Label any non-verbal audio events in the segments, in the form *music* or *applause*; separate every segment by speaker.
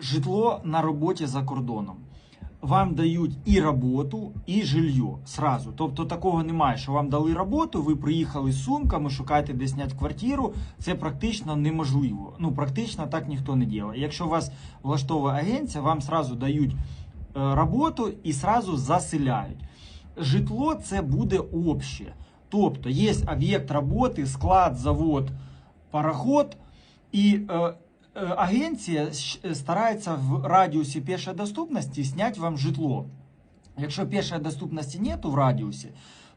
Speaker 1: Житло на роботі за кордоном. Вам дають і роботу, і жилье сразу. Тобто такого немає, що вам дали роботу, ви приїхали з сумками, шукаєте де зняти квартиру. Це практично неможливо. Ну, практично так ніхто не робить. Якщо вас влаштовує агенція, вам сразу дають е, роботу і сразу заселяють. Житло це буде обще. Тобто є об'єкт роботи, склад, завод, пароход, і е, агенція щ- старається в радіусі пішої доступності зняти вам житло. Якщо пішої доступності нету в радіусі,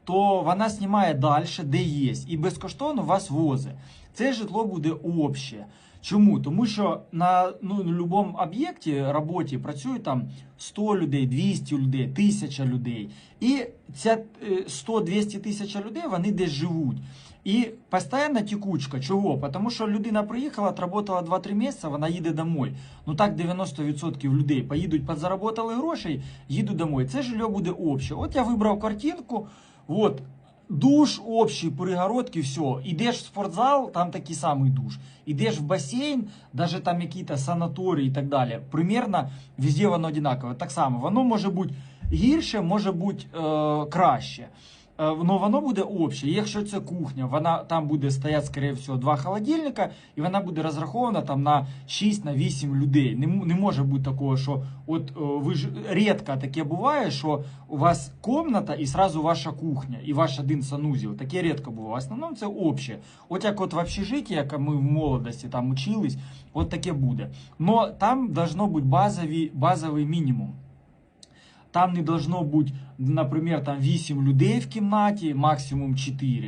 Speaker 1: то вона знімає далі, де є, і безкоштовно вас возить. Це житло буде обще. Чому? Тому що на ну, будь-якому об'єкті роботі працює там 100 людей, 200 людей, 1000 людей. І ця е, 100-200 тисяч людей вони десь живуть. І постійна текучка. Чого? Тому що людина приїхала, отработала 2-3 місяці, вона їде домой. Ну так 90% людей поїдуть, подзаработали грошей, їдуть домой. Це жилье буде обще. От я вибрав картинку, от душ общий, перегородки, все. Ідеш в спортзал, там такий самий душ. Ідеш в басейн, даже там якісь санаторії і так далі. Примерно везде воно одинаково. Так само, воно може бути гірше, може бути е, краще. Е, Ну, воно буде обще. Якщо це кухня, вона там буде стояти, скоріше всього, два холодильника, і вона буде розрахована там на 6 на 8 людей. Не, не може бути такого, що от е, ви ж рідко таке буває, що у вас комната і сразу ваша кухня, і ваш один санузел. Таке рідко буває. В основному це обще. От як от в общежитті, як ми в молодості там учились, от таке буде. Но там должно бути базові, базовий мінімум. Там не должно бути, наприклад, там 8 людей в кімнаті, максимум 4.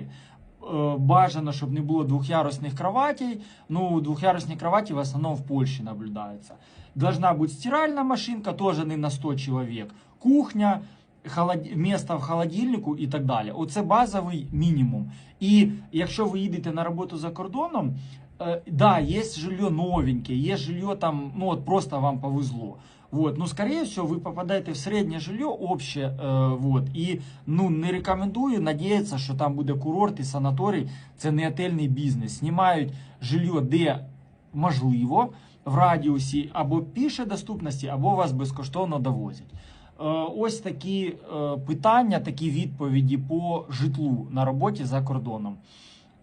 Speaker 1: Е, Бажано, щоб не було двохярусних кроватей. Ну, двохярусні кроваті в основному в Польщі наблюдаються. Должна бути стиральна машинка, теж не на 100 чоловік. Кухня, холод... місто в холодильнику і так далі. Оце базовий мінімум. І якщо ви їдете на роботу за кордоном, е, да, є жилье новеньке, є жилье там, ну от просто вам повезло. Вот, ну, скорее всего, вы попадаете в среднее жилье общее, э, вот, і ну, не рекомендую надіятися, що там буде курорт і санаторій, це не отельний бізнес. Знімають жилье, де можливо, в радіусі або піше доступності, або вас безкоштовно довозять. Е, Ось такі е, питання, такі відповіді по житлу на роботі за кордоном.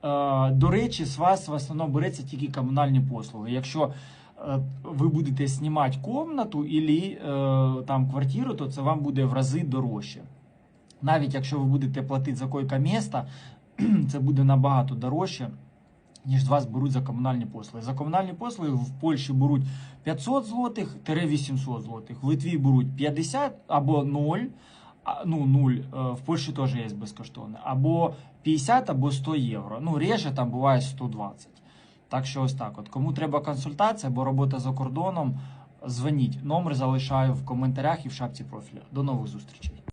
Speaker 1: Е, До речі, з вас в основному береться тільки комунальні послуги. Якщо ви будете знімати комнату або там квартиру, то це вам буде в рази дорожче. Навіть якщо ви будете платити за койко-місто, *clears throat* це буде набагато дорожче, ніж вас беруть за комунальні послуги. За комунальні послуги в Польщі беруть 500 злотих 800 злотих, в Литві беруть 50 або 0, ну 0, е, в Польщі теж є безкоштовне, або 50 або 100 євро. Ну, реже там буває 120. Так що ось так. От кому треба консультація або робота за кордоном, дзвоніть. Номер залишаю в коментарях і в шапці профіля. До нових зустрічей.